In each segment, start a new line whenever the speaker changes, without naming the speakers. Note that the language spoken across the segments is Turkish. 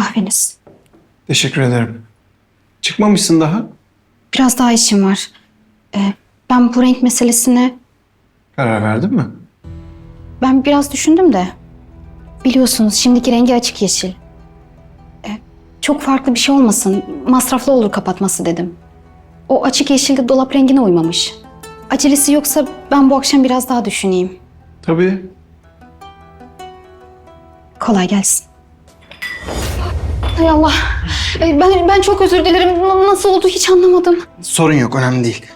Kahveniz.
Teşekkür ederim. Çıkmamışsın daha.
Biraz daha işim var. Ee, ben bu renk meselesine
Karar verdin mi?
ben biraz düşündüm de. Biliyorsunuz şimdiki rengi açık yeşil. Ee, çok farklı bir şey olmasın. Masraflı olur kapatması dedim. O açık yeşilde dolap rengine uymamış. Acelesi yoksa ben bu akşam biraz daha düşüneyim.
Tabii.
Kolay gelsin. Hay Allah. Ee, Ben ben çok özür dilerim. Nasıl oldu hiç anlamadım.
Sorun yok, önemli değil.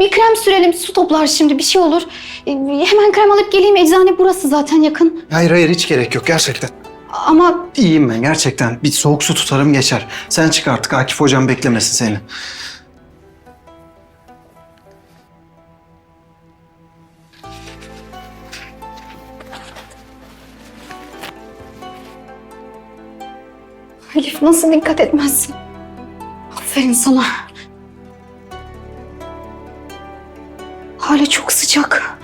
Bir krem sürelim, su toplar şimdi bir şey olur. Ee, Hemen krem alıp geleyim. Eczane burası zaten yakın.
Hayır hayır hiç gerek yok gerçekten.
Ama
İyiyim ben gerçekten. Bir soğuk su tutarım geçer. Sen çık artık Akif hocam beklemesin seni.
Elif nasıl dikkat etmezsin? Aferin sana. Hala çok sıcak.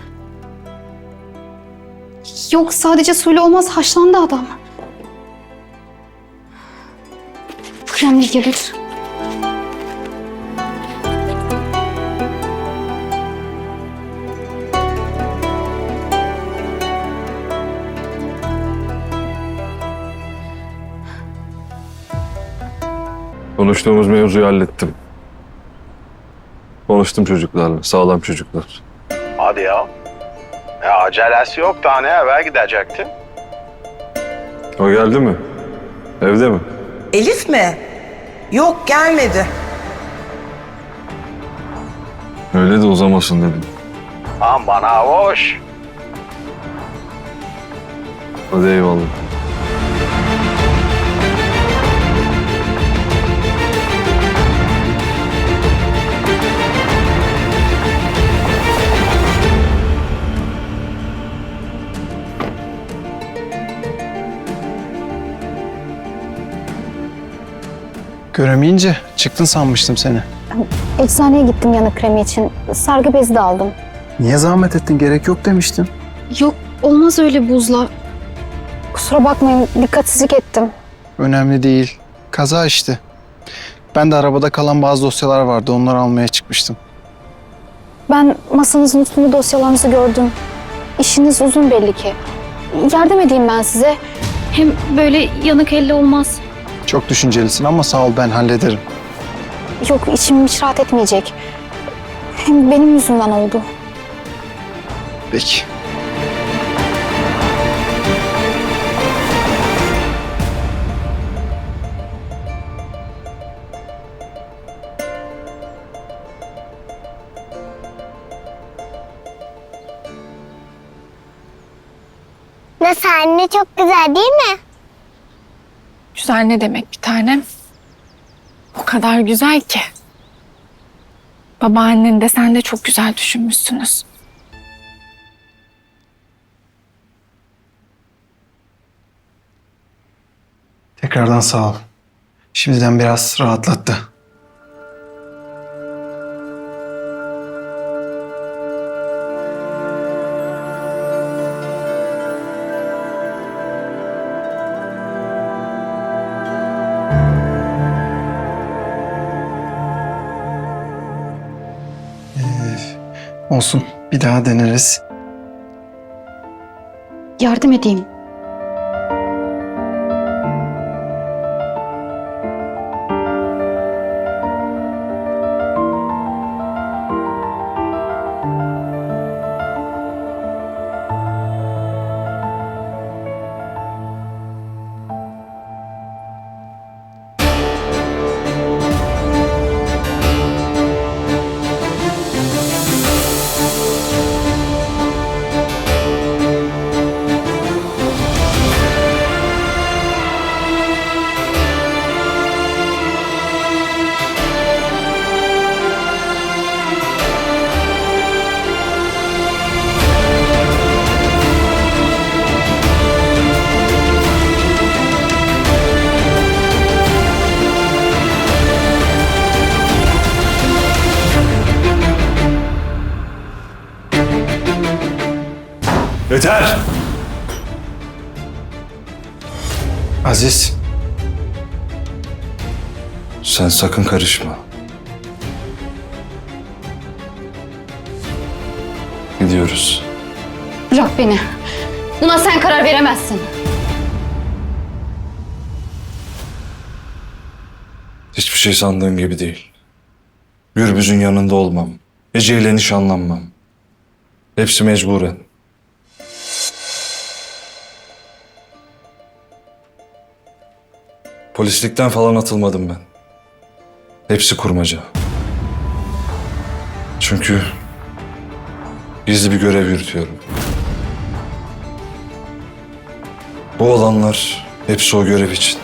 Yok sadece suyla olmaz haşlandı adam. Kremli gelir.
Konuştuğumuz mevzuyu hallettim. Konuştum çocuklarla, sağlam çocuklar.
Hadi ya. Ya acelesi yok daha ne eve gidecekti?
O geldi mi? Evde mi?
Elif mi? Yok gelmedi.
Öyle de uzamasın dedim.
Aman bana hoş.
Hadi eyvallah.
Göremeyince çıktın sanmıştım seni.
Eczaneye gittim yanık kremi için. Sargı bezi de aldım.
Niye zahmet ettin? Gerek yok demiştin.
Yok olmaz öyle buzla. Kusura bakmayın dikkatsizlik ettim.
Önemli değil. Kaza işte. Ben de arabada kalan bazı dosyalar vardı. Onları almaya çıkmıştım.
Ben masanızın üstünde dosyalarınızı gördüm. İşiniz uzun belli ki. Yardım edeyim ben size. Hem böyle yanık elle olmaz.
Çok düşüncelisin ama sağ ol ben hallederim.
Yok içim hiç rahat etmeyecek. Hem benim yüzümden oldu.
Peki.
Nasıl anne çok güzel değil mi?
Güzel ne demek bir tanem? O kadar güzel ki. Babaannen de sen de çok güzel düşünmüşsünüz.
Tekrardan sağ ol. Şimdiden biraz rahatlattı. Olsun. Bir daha deneriz.
Yardım edeyim.
Yeter!
Aziz.
Sen sakın karışma. Gidiyoruz.
Bırak beni. Buna sen karar veremezsin.
Hiçbir şey sandığın gibi değil. Gürbüz'ün yanında olmam. Ece ile nişanlanmam. Hepsi mecburen. Polislikten falan atılmadım ben. Hepsi kurmaca. Çünkü gizli bir görev yürütüyorum. Bu olanlar hepsi o görev için.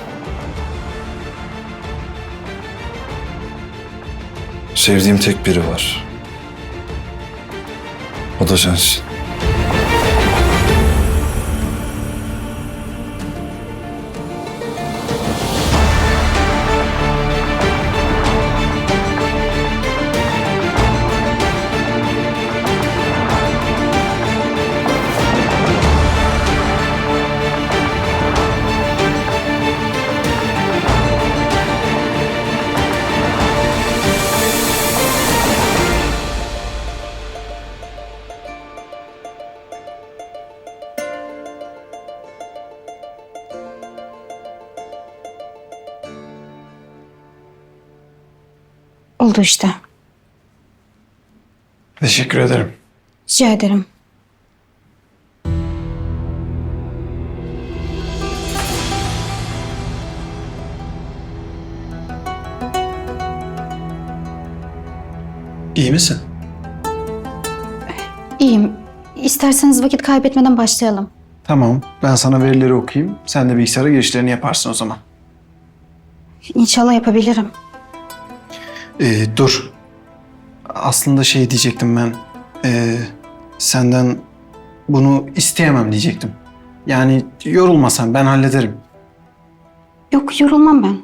Sevdiğim tek biri var. O da sensin.
Oldu işte.
Teşekkür ederim.
Rica ederim.
İyi misin?
İyiyim. İsterseniz vakit kaybetmeden başlayalım.
Tamam. Ben sana verileri okuyayım. Sen de bilgisayara girişlerini yaparsın o zaman.
İnşallah yapabilirim.
Ee, dur. Aslında şey diyecektim ben. Ee, senden bunu isteyemem diyecektim. Yani yorulmasan ben hallederim.
Yok yorulmam ben.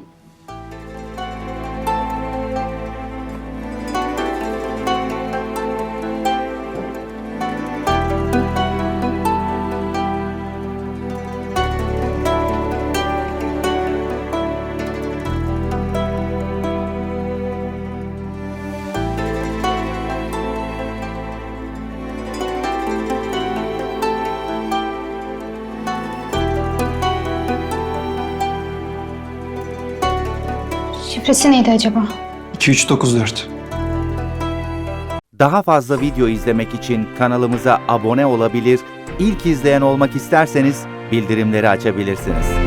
Şifresi neydi acaba?
2394.
Daha fazla video izlemek için kanalımıza abone olabilir, ilk izleyen olmak isterseniz bildirimleri açabilirsiniz.